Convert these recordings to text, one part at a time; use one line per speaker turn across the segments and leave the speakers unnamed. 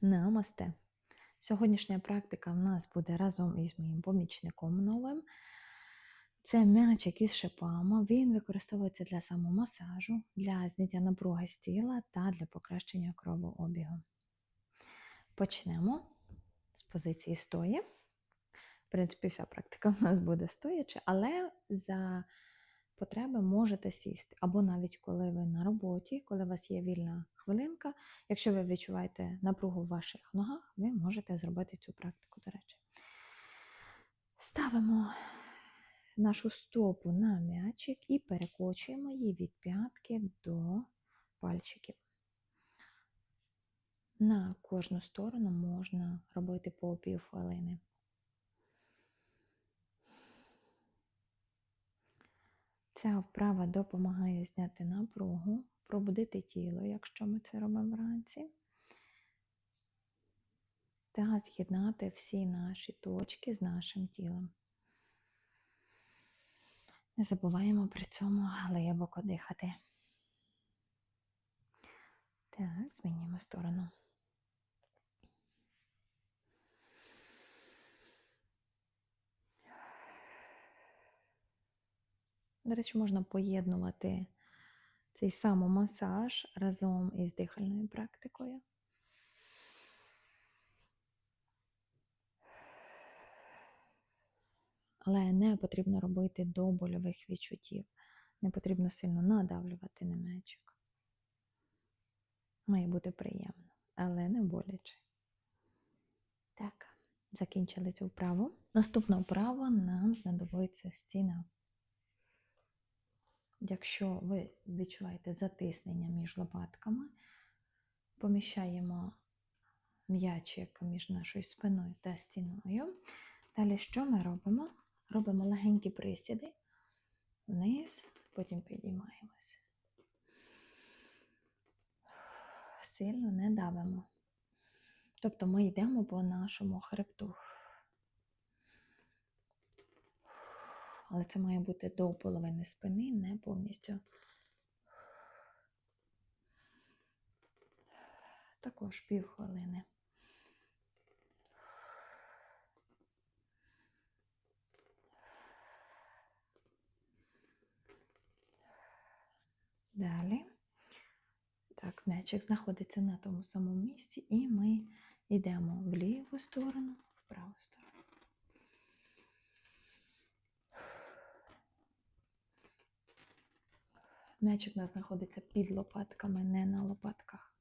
Намасте. Сьогоднішня практика в нас буде разом із моїм помічником новим. Це м'ячик із шипами. Він використовується для самомасажу, для зняття напруги з тіла та для покращення кровообігу. Почнемо з позиції стої. В принципі, вся практика в нас буде стоячи, але за потреби можете сісти. Або навіть коли ви на роботі, коли у вас є вільна хвилинка, якщо ви відчуваєте напругу в ваших ногах, ви можете зробити цю практику, до речі. Ставимо нашу стопу на м'ячик і перекочуємо її від п'ятки до пальчиків. На кожну сторону можна робити по пів Ця вправа допомагає зняти напругу, пробудити тіло, якщо ми це робимо вранці, та з'єднати всі наші точки з нашим тілом. Не забуваємо при цьому глибоко дихати. Так, змінюємо сторону. До речі, можна поєднувати цей самомасаж разом із дихальною практикою. Але не потрібно робити до больових відчуттів. Не потрібно сильно надавлювати на м'ячик. Має бути приємно, але не боляче. Так, закінчили цю вправу. Наступна вправа нам знадобиться стіна. Якщо ви відчуваєте затиснення між лопатками, поміщаємо м'ячик між нашою спиною та стіною. Далі що ми робимо? Робимо легенькі присіди вниз, потім підіймаємось. Сильно не давимо. Тобто ми йдемо по нашому хребту. Але це має бути до половини спини, не повністю. Також півхвилини. Далі. Так, м'ячик знаходиться на тому самому місці, і ми йдемо в ліву сторону, в праву сторону. М'ячик у нас знаходиться під лопатками, не на лопатках.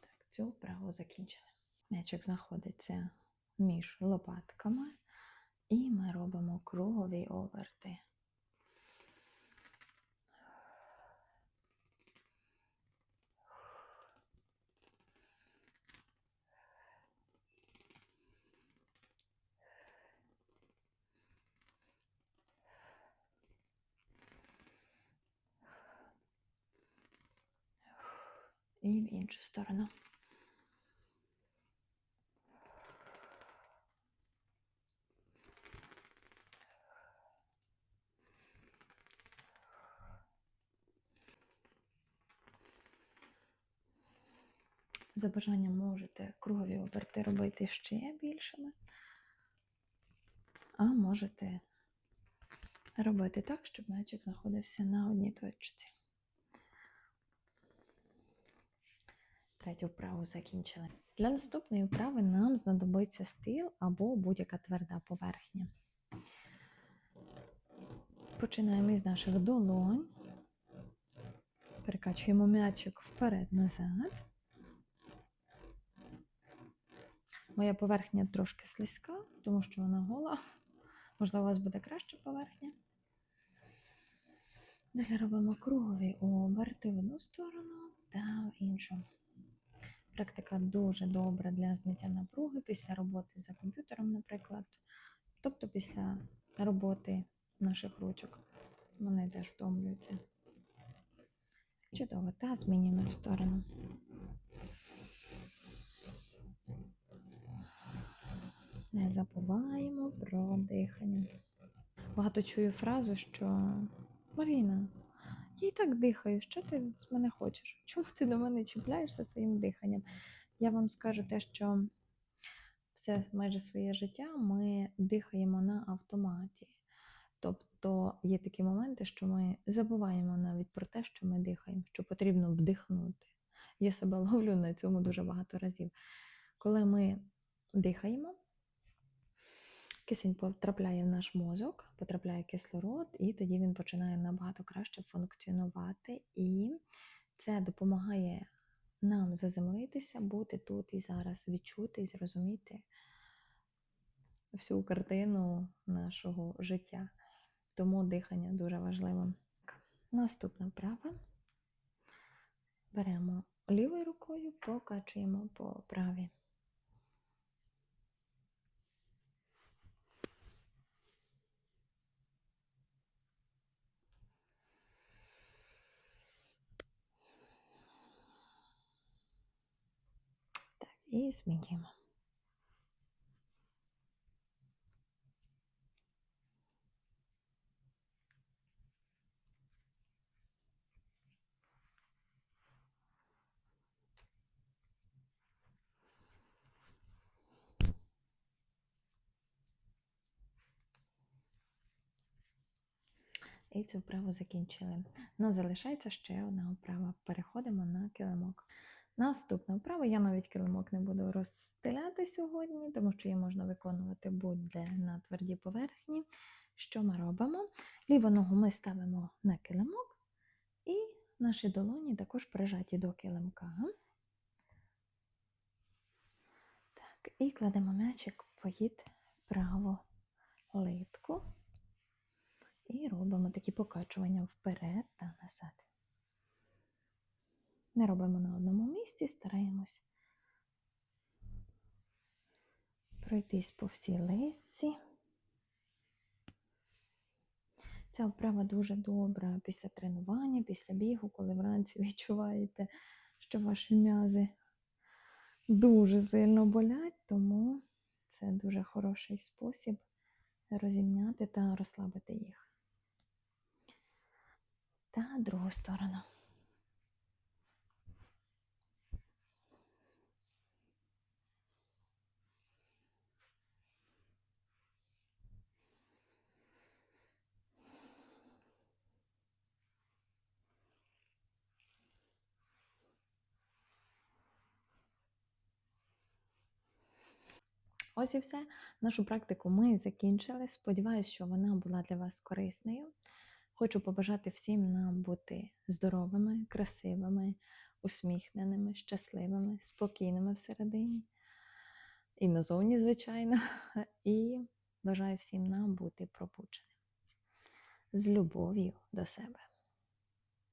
Так, цю вправу закінчили. М'ячик знаходиться між лопатками, і ми робимо кругові оверти. І в іншу сторону. За бажанням можете кругові оберти робити ще більшими, а можете робити так, щоб м'ячик знаходився на одній точці. Третю вправу закінчили. Для наступної вправи нам знадобиться стил або будь-яка тверда поверхня. Починаємо із наших долонь, перекачуємо м'ячик вперед-назад. Моя поверхня трошки слизька, тому що вона гола. Можливо, у вас буде краща поверхня. Далі робимо кругові оберти в одну сторону та в іншу. Практика дуже добра для зняття напруги після роботи за комп'ютером, наприклад, тобто після роботи наших ручок. Вони теж втомлюються. Чудово, та змінюємо в сторону. Не забуваємо про дихання. Багато чую фразу, що Маріна і так дихаю, що ти з мене хочеш? Чому ти до мене чіпляєшся своїм диханням? Я вам скажу те, що все майже своє життя ми дихаємо на автоматі. Тобто є такі моменти, що ми забуваємо навіть про те, що ми дихаємо, що потрібно вдихнути. Я себе ловлю на цьому дуже багато разів. Коли ми дихаємо, кисень потрапляє в наш мозок, потрапляє кислород, і тоді він починає набагато краще функціонувати. І це допомагає нам заземлитися, бути тут і зараз, відчути і зрозуміти всю картину нашого життя. Тому дихання дуже важливе. Наступна вправа. Беремо лівою рукою, покачуємо по правій. Так, і змінюємо. І цю вправу закінчили. У нас залишається ще одна вправа. Переходимо на килимок. Наступна вправа, я навіть килимок не буду розстеляти сьогодні, тому що її можна виконувати будь-де на твердій поверхні. Що ми робимо? Ліву ногу ми ставимо на килимок, і наші долоні також прижаті до килимка. Так, І кладемо м'ячик під праву литку. І робимо такі покачування вперед та назад. Не робимо на одному місці, стараємось пройтись по всій лиці. Ця вправа дуже добра після тренування, після бігу, коли вранці відчуваєте, що ваші м'язи дуже сильно болять, тому це дуже хороший спосіб розімняти та розслабити їх. Та другу сторону. Ось і все. Нашу практику ми закінчили. Сподіваюсь, що вона була для вас корисною. Хочу побажати всім нам бути здоровими, красивими, усміхненими, щасливими, спокійними всередині. І назовні, звичайно. І бажаю всім нам бути пробудженими. З любов'ю до себе.